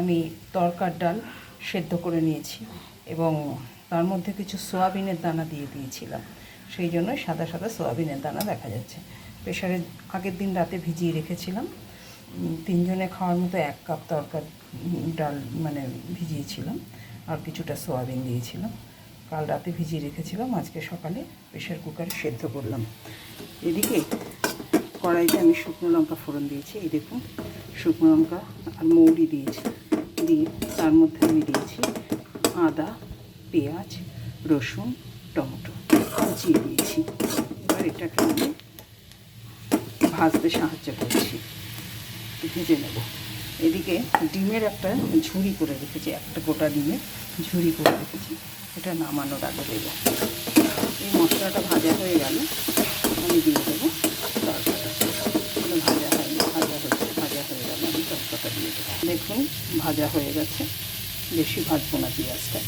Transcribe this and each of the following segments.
আমি তরকার ডাল সেদ্ধ করে নিয়েছি এবং তার মধ্যে কিছু সোয়াবিনের দানা দিয়ে দিয়েছিলাম। সেই জন্য সাদা সাদা সোয়াবিনের দানা দেখা যাচ্ছে। প্রেশারে আগের দিন রাতে ভিজিয়ে রেখেছিলাম। তিনজনে খাওয়ার মতো এক কাপ তরকার ডাল মানে ভিজিয়েছিলাম আর কিছুটা সোয়াবিন দিয়েছিলাম। কাল রাতে ভিজিয়ে রেখেছিলাম, আজকে সকালে প্রেশার কুকারে সেদ্ধ করলাম। এদিকে কড়াইতে আমি শুকনো লঙ্কা ফোড়ন দিয়েছি। এই দেখুন, শুকনো লঙ্কা আর মৌরি দিয়েছি। দিয়ে তার মধ্যে আমি দিয়েছি আদা, পেঁয়াজ, রসুন, টমেটো। কুচিয়ে দিয়েছি। এবার এটাকে আমি ভাজতে সাহায্য করছি। ভেজে নেব। এদিকে ডিমের একটা ঝুড়ি করে রেখেছি, একটা গোটা ডিমের ঝুড়ি করে রেখেছি। এটা নামানোর আগে দেবো। এই মশলাটা ভাজা হয়ে গেল, আমি দিয়ে দেবো তরকাটা কোনো ভাজা হয়নি ভাজা হচ্ছে ভাজা হয়ে তরকাটা দিয়ে দেবো দেখুন, ভাজা হয়ে গেছে। বেশি ভাজবো না পেঁয়াজটা।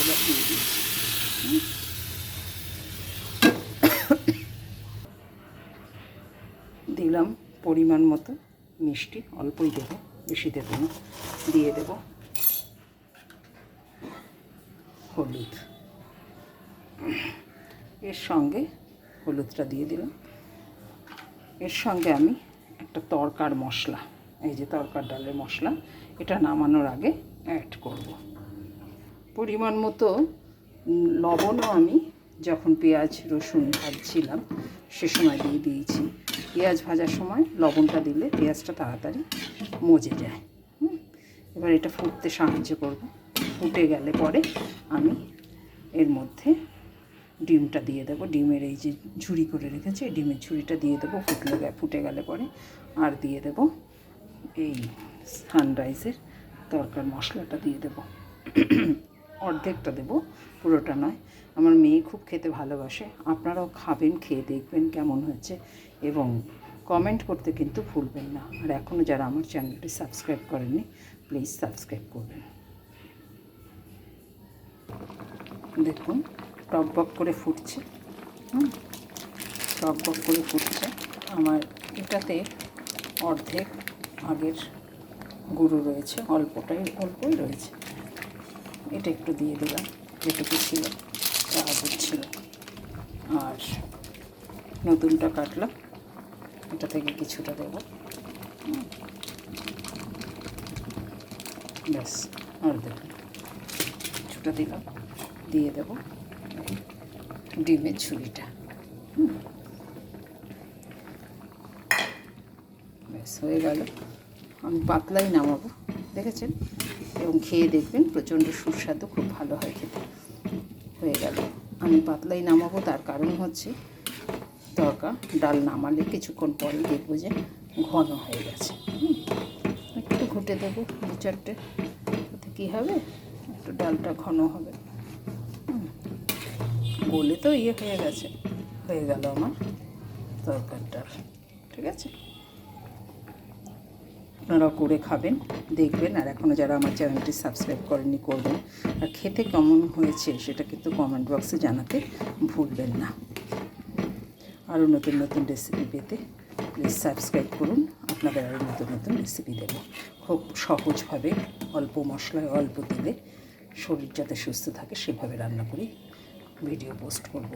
এবার দিয়ে দিচ্ছি। দিলাম পরিমাণ মতো মিষ্টি, অল্পই দেবো, বেশি দেবো না। দিয়ে দেব হলুদ। এর সঙ্গে হলুদটা দিয়ে দিলাম। এর সঙ্গে আমি একটা তরকার মশলা, এই যে তরকার ডালের মশলা, এটা নামানোর আগে অ্যাড করব। পরিমাণ মতো লবণও আমি যখন পেঁয়াজ, রসুন ভাজছিলাম, সে সময় দিয়ে দিয়েছি। পেঁয়াজ ভাজার সময় লবণটা দিলে পেঁয়াজটা তাড়াতাড়ি মজে যায়? এবার এটা ফুটতে সাহায্য করব। ফুটে গেলে পরে আমি এর মধ্যে ডিমটা দিয়ে দেবো। ডিমের এই যে ঝুড়ি করে রেখেছি ডিমের ঝুড়িটা দিয়ে দেবো। ফুটলে ফুটে গেলে পরে আর দিয়ে দেবো এই সানরাইজের তরকার মশলাটা দিয়ে দেবো। অর্ধেকটা দেবো, পুরোটা নয়। আমার মেয়ে খুব খেতে ভালোবাসে। আপনারাও খাবেন, খেয়ে দেখবেন কেমন হয়েছে এবং কমেন্ট করতে কিন্তু ভুলবেন না। আর এখনও যারা আমার চ্যানেলটি সাবস্ক্রাইব করেননি প্লিজ সাবস্ক্রাইব করবেন। দেখুন টকবক করে ফুটছে। হুম? টকবক করে ফুটছে। আমার এটাতে অর্ধেক আগের গুঁড়ো রয়েছে, অল্পটাই, অল্পই রয়েছে। এটা একটু দিয়ে দিলাম, যেটুকু ছিল আগের ছিল। আর নতুনটা কাটলাম, এটা থেকে কিছুটা দেবো। ব্যাস, আর দেখুন কিছুটা দিলাম, দিয়ে দেবো। ডিমের ঝুড়িটা। ব্যাস, হয়ে গেল। আমি পাতলাই নামাবো, দেখেছেন? এবং খেয়ে দেখবেন প্রচণ্ড সুস্বাদু, খুব ভালো হয় খেতে। হয়ে গেল। আমি পাতলাই নামাবো, তার কারণ হচ্ছে তরকা, ডাল নামালে কিছুক্ষণ পরে দেখব যে ঘন হয়ে গেছে। একটু ঘুটে দেবো দু চারটে কী হবে? একটু ডালটা ঘন হবে। গলে তো ইয়ে হয়ে গেছে, হয়ে গেল আমার তরকার ডাল ঠিক আছে? আপনারাও করে খাবেন, দেখবেন, আর এখনও যারা আমার চ্যানেলটি সাবস্ক্রাইব করেননি, করবেন। আর খেতে কেমন হয়েছে সেটা কিন্তু কমেন্ট বক্সে জানাতে ভুলবেন না। আরও নতুন নতুন রেসিপি পেতে প্লিজ সাবস্ক্রাইব করুন, আপনাদের আরও নতুন নতুন রেসিপি দেবো। খুব সহজভাবে, অল্প মশলায় অল্প তেলে শরীর যাতে সুস্থ থাকে, সেভাবে রান্না করি। ভিডিও পোস্ট করব।